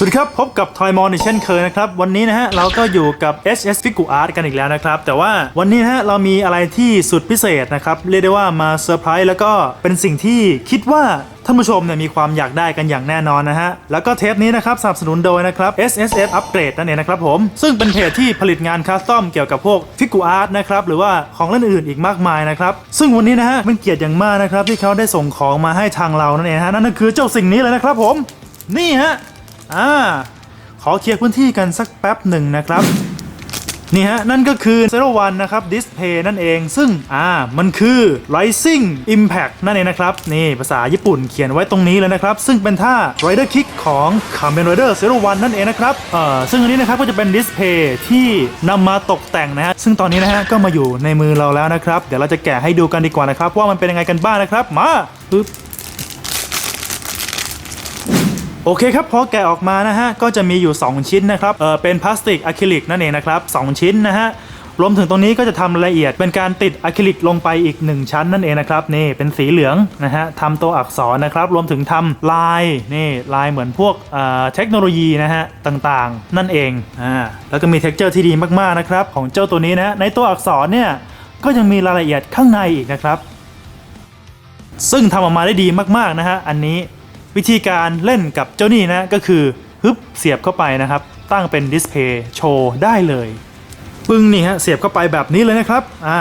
สวัสดีครับ พบกับทอยมอนอีกเช่นเคยนะครับ วันนี้นะฮะ เราก็อยู่กับ HS f i g u Art กันอีกแล้วนะครับ แต่ว่าวันนี้นะฮะ เรามีอะไรที่สุดพิเศษนะครับ เรียกได้ว่ามาเซอร์ไพรส์แล้วก็เป็นสิ่งที่คิดว่าท่านผู้ชมเนี่ยมีความอยากได้กันอย่างแน่นอนนะฮะ แล้วก็เทปนี้นะครับสนับสนุนโดยนะครับ SSF Upgrade นั่นเองนะครับผม ซึ่งเป็นเพจที่ผลิตงานคัสตอมเกี่ยวกับพวกฟิกูอาร์ตนะครับ หรือว่าของเล่นอื่นอีกมากมายนะครับ ซึ่งวันนี้นะฮะเป็นเกียรติอย่างมากนะครับที่เขาได้ส่งของมาให้ทางเรานั่นเองฮะ นั่นก็คือเจ้าสิ่งนี้เลยนะครับผม นี่ฮะ อ่าขอเคลียร์พื้นที่กันสักแป๊บหนึ่งนะครับ นี่ฮะ นั่นก็คือ Zero One นะครับ Display นั่นเอง ซึ่ง อ่า มันคือ Rising Impact นั่นเองนะครับ นี่ภาษาญี่ปุ่นเขียนไว้ตรงนี้เลยนะครับ ซึ่งเป็นท่า Rider Kick ของ Kamen Rider Zero One นั่นเองนะครับ เอ่อ ซึ่งอันนี้นะครับก็จะเป็นดิสเพย์ที่นำมาตกแต่งนะฮะ ซึ่งตอนนี้นะฮะก็มาอยู่ในมือเราแล้วนะครับ เดี๋ยวเราจะแกะให้ดูกันดีกว่านะครับว่ามันเป็นยังไงกันบ้างนะครับ มาปึ๊บ โอเคครับพอแกะออกมานะฮะก็จะมีอยู่ 2 ชิ้นนะครับเออเป็นพลาสติกอะคริลิกนั่นเองนะครับ2ชิ้นนะฮะรวมถึงตรงนี้ก็จะทำรายละเอียดเป็นการติดอะคริลิกลงไปอีก 1 ชั้นนั่นเองนะครับนี่เป็นสีเหลืองนะฮะทำตัวอักษรนะครับ รวมถึงทำลายนี่ลายเหมือนพวกเเทคโนโลยีนะฮะต่างๆ นั่นเองอ่าแล้วก็มีเท็กเจอร์ที่ดีมากๆนะครับของเจ้าตัวนี้นะในตัวอักษรเนี่ยก็ยังมีรายละเอียดข้างในอีกนะครับ ซึ่งทำออกมาได้ดีมากๆนะฮะอันนี้ วิธีการเล่นกับเจ้านี่นะก็คือฮึบเสียบเข้าไปนะครับ ตั้งเป็นดิสเพย์โชว์ได้เลยปึ้งนี่ฮะเสียบเข้าไปแบบนี้เลยนะครับอ่า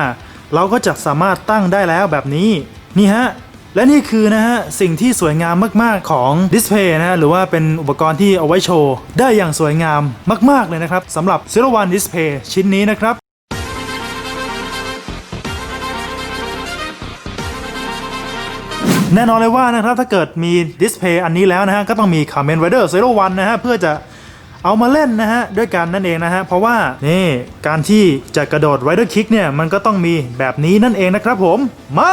เราก็จะสามารถตั้งได้แล้วแบบนี้นี่ฮะและนี่คือนะฮะสิ่งที่สวยงามมากๆของดิสเพย์นะฮะหรือว่าเป็นอุปกรณ์ที่เอาไว้โชว์ ได้อย่างสวยงามมาก ๆเลยนะครับสำหรับ Zero One Display ชิ้นนี้นะครับ แน่นอนเลยว่านะครับถ้าเกิดมีดิสเพย์อันนี้แล้วนะฮะก็ต้องมี Kamen Rider Zero One นะฮะเพื่อจะเอามาเล่นนะฮะด้วยกันนั่นเองนะฮะเพราะว่านี่การที่จะกระโดดไรเดอร์คิกเนี่ยมันก็ต้องมีแบบนี้นั่นเองนะครับผมมา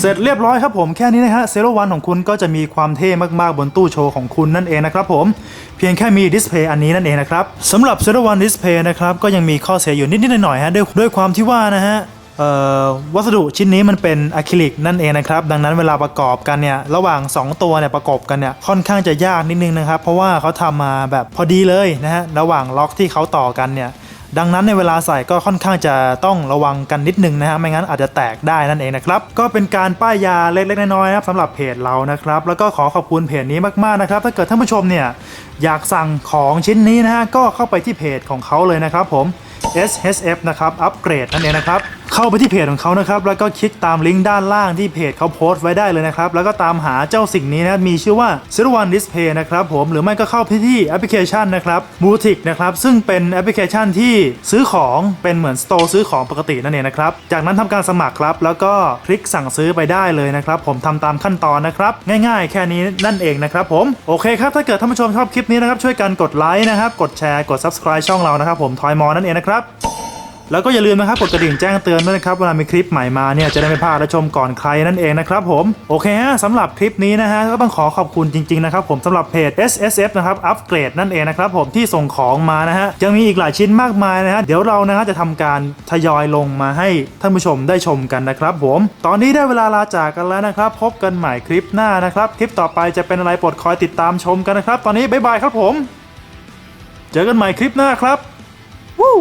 เสร็จเรียบร้อยครับผมแค่นี้นะฮะเซโรวันของคุณก็จะมีความเท่มากๆบนตู้โชว์ของคุณนั่นเองนะครับผมเพียงแค่มีดิสเพย์อันนี้นั่นเองนะครับสำหรับเซโรวันดิสเพย์นะครับก็ยังมีข้อเสียอยู่นิดๆหน่อยๆฮะด้วยด้วยความที่ว่านะฮะวัสดุชิ้นนี้มันเป็นอะคริลิกนั่นเองนะครับ ดังนั้นเวลาประกอบกันเนี่ย ระหว่าง 2 ตัวเนี่ยประกอบกันเนี่ย ค่อนข้างจะยากนิดนึงนะครับ เพราะว่าเขาทำมาแบบพอดีเลยนะฮะ ระหว่างล็อกที่เขาต่อกันเนี่ย ดังนั้นในเวลาใส่ก็ค่อนข้างจะต้องระวังกันนิดนึงนะฮะไม่งั้นอาจจะแตกได้นั่นเองนะครับก็เป็นการป้ายยาเล็กๆน้อยๆนะครับสำหรับเพจเรานะครับแล้วก็ขอขอบคุณเพจนี้มากๆนะครับถ้าเกิดท่านผู้ชมเนี่ยอยากสั่งของชิ้นนี้นะฮะก็เข้าไปที่เพจของเขาเลยนะครับผม SHF นะครับอัปเกรดนั่นเองนะครับ เข้าไปที่เพจของเขานะครับ แล้วก็คลิกตามลิงก์ด้านล่างที่เพจเขาโพสต์ไว้ได้เลยนะครับ แล้วก็ตามหาเจ้าสิ่งนี้นะ มีชื่อว่า Zero One Display นะครับผม หรือไม่ก็เข้าไปที่แอปพลิเคชันนะครับบูติกนะครับ ซึ่งเป็นแอปพลิเคชันที่ซื้อของเป็นเหมือนสโตร์ซื้อของปกตินั่นเองนะครับ จากนั้นทำการสมัครครับ แล้วก็คลิกสั่งซื้อไปได้เลยนะครับ ผมทำตามขั้นตอนนะครับ ง่าย ๆ แค่นี้นั่นเองนะครับผม โอเคครับ ถ้าเกิดท่านผู้ชมชอบคลิปนี้นะครับ ช่วยกันกดไลค์นะครับ กดแชร์ กด subscribe ช่องเรานะครับ ผม ทอยมอนั่นเองนะครับ แล้วก็อย่าลืมนะครับกดกระดิ่งแจ้งเตือนด้วยนะครับเวลามีคลิปใหม่มาเนี่ยจะได้ไม่พลาดและชมก่อนใครนั่นเองนะครับผมโอเคฮะสำหรับคลิปนี้นะฮะก็ต้องขอขอบคุณจริงๆนะครับผมสำหรับเพจ SSF นะครับอัปเกรดนั่นเองนะครับผมที่ส่งของมานะฮะยังมีอีกหลายชิ้นมากมายนะฮะเดี๋ยวเรานะฮะจะทำการทยอยลงมาให้ท่านผู้ชมได้ชมกันนะครับผมตอนนี้ได้เวลาลาจากกันแล้วนะครับ พบกันใหม่คลิปหน้านะครับคลิปต่อไปจะเป็นอะไรโปรดคอยติดตามชมกันนะครับ ตอนนี้บ๊ายบายครับผม เจอกันใหม่คลิปหน้าครับวู้